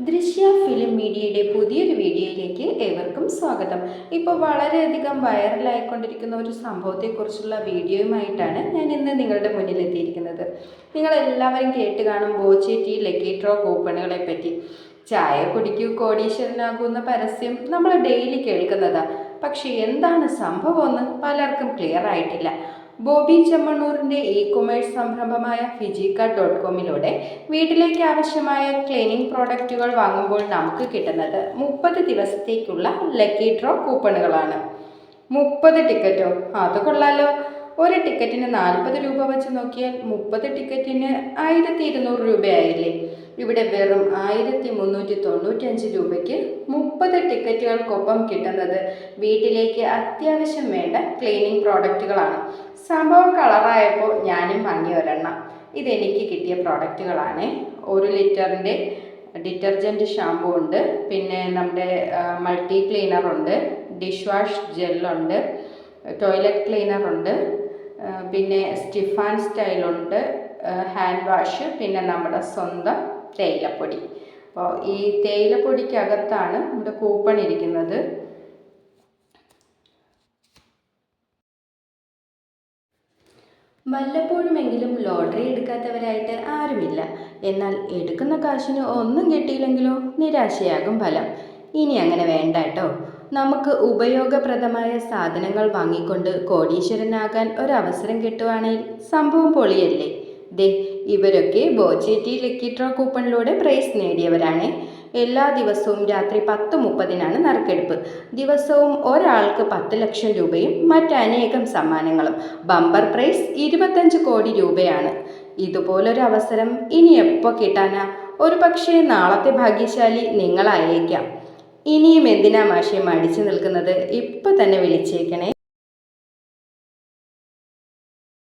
ദൃശ്യ ഫിലിം മീഡിയയുടെ പുതിയൊരു വീഡിയോയിലേക്ക് ഏവർക്കും സ്വാഗതം. ഇപ്പോൾ വളരെയധികം വൈറലായിക്കൊണ്ടിരിക്കുന്ന ഒരു സംഭവത്തെക്കുറിച്ചുള്ള വീഡിയോയുമായിട്ടാണ് ഞാൻ ഇന്ന് നിങ്ങളുടെ നിങ്ങൾ എല്ലാവരും കേട്ട് കാണും ബോച്ചേറ്റി ലക്കി കൂപ്പണുകളെ പറ്റി. ചായ കുടിക്കൂ കോടീശ്വരനാകുന്ന പരസ്യം നമ്മൾ ഡെയിലി കേൾക്കുന്നതാണ് പക്ഷേ എന്താണ് സംഭവമെന്ന് പലർക്കും ക്ലിയർ ആയിട്ടില്ല. ബോബി ചെമ്മണ്ണൂറിന്റെ ഇ കൊമേഴ്സ് സംരംഭമായ ഫിജിക്ക ഡോട്ട് കോമിലൂടെ വീട്ടിലേക്ക് ആവശ്യമായ ക്ലീനിങ് പ്രോഡക്റ്റുകൾ വാങ്ങുമ്പോൾ നമുക്ക് കിട്ടുന്നത് മുപ്പത് ദിവസത്തേക്കുള്ള ലക്കി ഡ്രോ കൂപ്പണുകളാണ് മുപ്പത് ടിക്കറ്റോ അത് കൊള്ളാലോ. ഒരു ടിക്കറ്റിന് നാൽപ്പത് രൂപ വെച്ച് നോക്കിയാൽ മുപ്പത് ടിക്കറ്റിന് ആയിരത്തി ഇരുന്നൂറ് രൂപയായില്ലേ? ഇവിടെ വെറും ആയിരത്തി മുന്നൂറ്റി തൊണ്ണൂറ്റഞ്ച് രൂപയ്ക്ക് മുപ്പത് ടിക്കറ്റുകൾക്കൊപ്പം കിട്ടുന്നത് വീട്ടിലേക്ക് അത്യാവശ്യം വേണ്ട ക്ലീനിങ് പ്രോഡക്റ്റുകളാണ്. സംഭവം കളറായപ്പോൾ ഞാനും വാങ്ങി ഒരെണ്ണം. ഇതെനിക്ക് കിട്ടിയ പ്രോഡക്റ്റുകളാണ്. ഒരു ലിറ്ററിന്റെ ഡിറ്റർജന്റ് ഷാമ്പു ഉണ്ട്. പിന്നെ നമ്മുടെ മൾട്ടി ക്ലീനർ ഉണ്ട് ഡിഷ് വാഷ് ജെല്ലുണ്ട്. ടോയ്ലറ്റ് ക്ലീനർ ഉണ്ട് പിന്നെ സ്റ്റിഫാൻ സ്റ്റൈലുണ്ട്. ഹാൻഡ് വാഷ് പിന്നെ നമ്മുടെ സ്വന്തം തേയിലപ്പൊടി. അപ്പോൾ ഈ തേയിലപ്പൊടിക്കകത്താണ് നമ്മുടെ കൂപ്പൺ ഇരിക്കുന്നത്. വല്ലപ്പോഴുമെങ്കിലും ലോട്ടറി എടുക്കാത്തവരായിട്ട് ആരുമില്ല. എന്നാൽ എടുക്കുന്ന കാശിന് ഒന്നും കിട്ടിയില്ലെങ്കിലോ? നിരാശയാകും ഫലം. ഇനി അങ്ങനെ വേണ്ട കേട്ടോ. നമുക്ക് ഉപയോഗപ്രദമായ സാധനങ്ങൾ വാങ്ങിക്കൊണ്ട് കോടീശ്വരനാകാൻ ഒരവസരം കിട്ടുവാണെങ്കിൽ സംഭവം പൊളിയല്ലേ? ദേ ഇവരൊക്കെ ബോച്ചേറ്റി ലക്കി ഡ്രോ കൂപ്പണിലൂടെ പ്രൈസ് നേടിയവരാണ്. എല്ലാ ദിവസവും രാത്രി പത്ത് മുപ്പതിനാണ് നറുക്കെടുപ്പ്. ദിവസവും ഒരാൾക്ക് പത്ത് ലക്ഷം രൂപയും മറ്റനേകം സമ്മാനങ്ങളും. ബമ്പർ പ്രൈസ് ഇരുപത്തഞ്ച് കോടി രൂപയാണ്. ഇതുപോലൊരു അവസരം ഇനി എപ്പോൾ കിട്ടാനാ? ഒരു പക്ഷേ നാളത്തെ ഭാഗ്യശാലി നിങ്ങളായേക്കാം. ഇനിയും എന്തിനാ മാഷെ മടിച്ചു നിൽക്കുന്നത്? ഇപ്പം തന്നെ വിളിച്ചേക്കണേ.